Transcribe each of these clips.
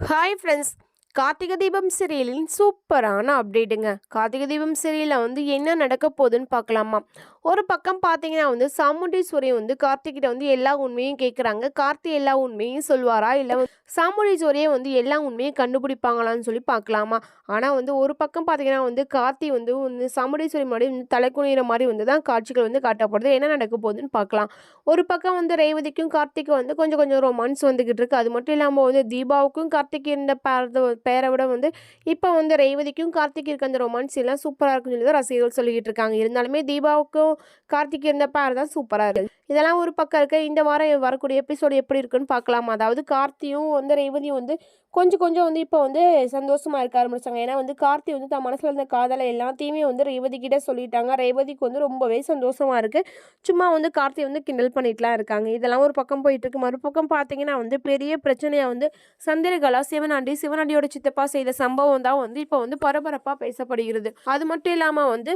Hi friends Karthigai Deepam சீரியலின் சூப்பரான அப்டேட்டுங்க கார்த்திகை தீபம் சீரியலில் வந்து என்ன நடக்க போகுதுன்னு பார்க்கலாமா? ஒரு பக்கம் பார்த்தீங்கன்னா வந்து சாமுண்டீஸ்வரி வந்து கார்த்திகிட்ட வந்து எல்லா உண்மையும் கேட்குறாங்க கார்த்தி எல்லா உண்மையும் சொல்வாரா? இல்லை சாமுண்டீஸ்வரியே வந்து எல்லா உண்மையும் கண்டுபிடிப்பாங்களான்னு சொல்லி பார்க்கலாமா? ஆனால் வந்து ஒரு பக்கம் பார்த்தீங்கன்னா வந்து கார்த்தி வந்து வந்து சாமுண்டீஸ்வரி மாதிரி வந்து தலைக்குனிகிற மாதிரி வந்து தான் காட்சிகள் வந்து காட்டப்படுது. என்ன நடக்க போகுதுன்னு பார்க்கலாம். ஒரு பக்கம் வந்து ரேவதிக்கும் கார்த்திக்கும் வந்து கொஞ்சம் கொஞ்சம் ரொமான்ஸ் வந்துக்கிட்டு இருக்கு. அது மட்டும் இல்லாமல் வந்து தீபாவுக்கும் கார்த்திக் இருந்த பேர பேரை விட வந்து இப்போ வந்து ரேவதிக்கும் கார்த்திக் இருக்க அந்த ரொமான்ஸ் எல்லாம் சூப்பராக இருக்குன்னு சொல்லி தான் ரசிகர்கள் சொல்லிக்கிட்டு இருக்காங்க. இருந்தாலுமே தீபாவுக்கும் கார்த்திக் இருந்த பேர் தான் சூப்பராக இருக்குது இதெல்லாம் ஒரு பக்கம் இருக்க. இந்த வாரம் வரக்கூடிய எபிசோடு எப்படி இருக்குன்னு பார்க்கலாம். அதாவது கார்த்தியும் வந்து ரேவதியும் வந்து கொஞ்சம் கொஞ்சம் வந்து இப்போ வந்து சந்தோஷமாக இருக்க ஆரம்பிச்சாங்க ஏன்னா வந்து கார்த்தி வந்து தன் மனசில் இருந்த காதலை எல்லாத்தையுமே வந்து ரேவதி கிட்ட சொல்லிட்டாங்க. ரேவதிக்கு வந்து ரொம்பவே சந்தோஷமாக இருக்குது சும்மா வந்து கார்த்தி வந்து கிண்டல் பண்ணிட்டுலாம் இருக்காங்க. இதெல்லாம் ஒரு பக்கம் போயிட்டு இருக்கு மறுபக்கம் பார்த்தீங்கன்னா வந்து பெரிய பிரச்சனையாக வந்து சந்திரகலா சிவனாண்டி சிவனாண்டியோட சித்தப்பா செய்த சம்பவம் தான் வந்து இப்போ வந்து பரபரப்பாக பேசப்படுகிறது. அது மட்டும் இல்லாமல் வந்து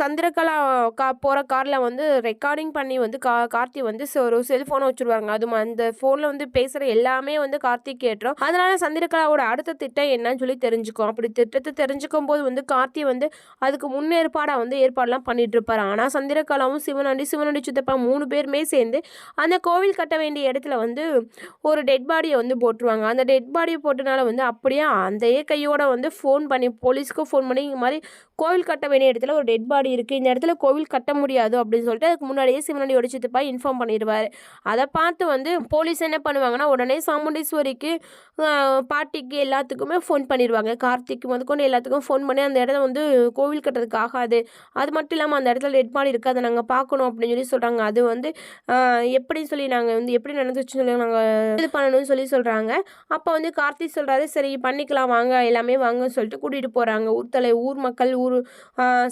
சந்திரகலா கா போகிற காரில் வந்து ரெக்கார்டிங் பண்ணி வந்து கா கார்த்தி வந்து ஒரு செல்ஃபோனை வச்சுருவாங்க. அது அந்த ஃபோனில் வந்து பேசுகிற எல்லாமே வந்து கார்த்தி கேட்டுரும் அதனால சந்திரகலாவோட அடுத்த திட்டம் என்னன்னு சொல்லி தெரிஞ்சுக்கும். அப்படி திட்டத்தை தெரிஞ்சுக்கும் போது வந்து கார்த்தி வந்து அதுக்கு முன்னேற்பாடாக வந்து ஏற்பாடுலாம் பண்ணிட்டு இருப்பார் ஆனால் சந்திரகலாவும் சிவனாண்டி சிவனாண்டி சித்தப்பா மூணு பேருமே சேர்ந்து அந்த கோவில் கட்ட வேண்டிய இடத்துல வந்து ஒரு டெட் பாடியை வந்து போட்டுருவாங்க. அந்த டெட் பாடியை போட்டனால வந்து அப்படியே அந்த கையோட வந்து ஃபோன் பண்ணி போலீஸ்க்கு ஃபோன் பண்ணி இந்த மாதிரி கோவில் கட்ட வேண்டிய இடத்துல ஒரு டெட் பாடி இருக்குது இந்த இடத்துல கோவில் கட்ட முடியாது அப்படின்னு சொல்லிட்டு அதுக்கு முன்னாடியே சிவனாண்டியோட சித்தப்பா இன்ஃபார்ம் பண்ணிடுவார். அதை பார்த்து வந்து போலீஸ் என்ன பண்ணுவாங்கன்னா உடனே சாமுண்டீஸ்வரிக்கு பாட்டிக்கு எல்லாத்துக்குமே ஃபோன் பண்ணிடுவாங்க கார்த்திக் முதற்கொண்டு எல்லாத்துக்கும் ஃபோன் பண்ணி அந்த இடத்த வந்து கோவில் கட்டுறதுக்கு ஆகாது. அது மட்டும் இல்லாமல் அந்த இடத்துல டெட் பாடி இருக்குது அதை நாங்கள் பார்க்கணும் அப்படின்னு சொல்லி சொல்கிறாங்க அது வந்து எப்படி சொல்லி நாங்கள் வந்து எப்படி நடந்துச்சுன்னு சொல்லி நாங்கள் இது பண்ணணும்னு சொல்லி சொல்கிறாங்க அப்போ வந்து கார்த்திக் சொல்கிறாரு சரி பண்ணிக்கலாம் வாங்க எல்லாமே வாங்கன்னு சொல்லிட்டு கூட்டிகிட்டு போகிறாங்க ஊர் தலை ஊர் மக்கள் ஊர்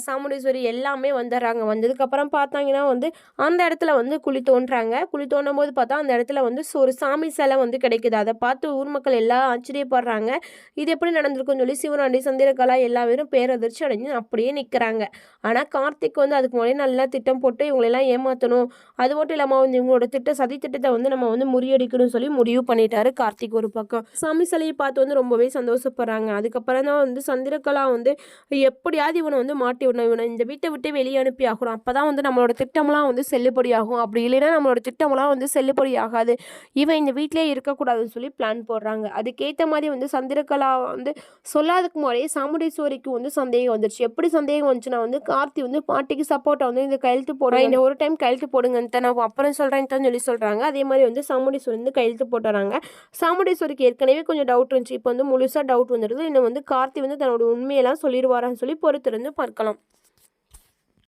சாமுண்டீஸ்வரி எல்லாமே வந்துடுறாங்க. வந்ததுக்கப்புறம் பார்த்தாங்கன்னா வந்து அந்த இடத்துல வந்து குழி தோன்றாங்க. குழி தோண்டும் போது பார்த்தா அந்த இடத்துல வந்து ஒரு சாமி சிலை வந்து கிடைக்குது. அதை பார்த்து ஊர் மக்கள் எல்லாம் ஆச்சரியப்படுறாங்க. இது எப்படி நடந்திருக்குன்னு சொல்லி சிவனாண்டி சந்திரகலா எல்லா பேரும் பேரதிர்ச்சி அடைஞ்சு அப்படியே நிற்கிறாங்க ஆனால் கார்த்திக் வந்து அதுக்கு முன்னாடி நல்லா திட்டம் போட்டு இவங்களெல்லாம் ஏமாற்றணும் அது மட்டும் இல்லாமல் வந்து இவங்களோட திட்ட சதி திட்டத்தை வந்து நம்ம வந்து முறியடிக்கணும்னு சொல்லி முடிவு பண்ணிட்டாரு கார்த்திக் ஒரு பக்கம். சாமி சிலையை பார்த்து வந்து ரொம்பவே சந்தோஷப்படுறாங்க. அதுக்கப்புறம் தான் வந்து சந்திரகலா வந்து எப்படியாவது இவனை வந்து மாட்டி விடணும். இவனை இந்த வீட்டை விட்டு வெளியே அனுப்பி ஆகணும். அப்போ தான் வந்து நம்மளோட திட்டம்லாம் வந்து செல்லுபடியாகும். அப்படி இல்லைன்னா நம்மளோட திட்டம்லாம் வந்து செல்லுபடி ஆகாது இவன் இந்த வீட்டிலே இருக்கக்கூடாதுன்னு சொல்லி பிளான் போடுறாங்க. அதுக்கேற்ற மாதிரி வந்து சந்திரகலா வந்து சொல்லாததுக்கு முன்னாடியே சாமுண்டீஸ்வரிக்கு வந்து சந்தேகம் வந்துருச்சு. எப்படி சந்தேகம் வந்துச்சுன்னா வந்து கார்த்தி வந்து பாட்டிக்கு சப்போர்ட்டை வந்து இந்த கையெழுத்து போடுறேன் இந்த ஒரு டைம் கையெழுத்து போடுங்கன்ட்டு நான் அப்புறம் சொல்கிறேன் சொல்லி சொல்கிறாங்க அதே மாதிரி வந்து சாமுண்டீஸ்வரி வந்து கையெழுத்து போட்டுறாங்க சாமுண்டீஸ்வரிக்கு ஏற்கனவே கொஞ்சம் டவுட் இருந்துச்சு. இப்போ வந்து முழுசாக டவுட் வந்துடுது இன்னும் வந்து கார்த்தி வந்து தன்னோட உண்மையெல்லாம் சொல்லிடுவாரான்னு சொல்லி பொறுத்திருந்து பார்க்கலாம்.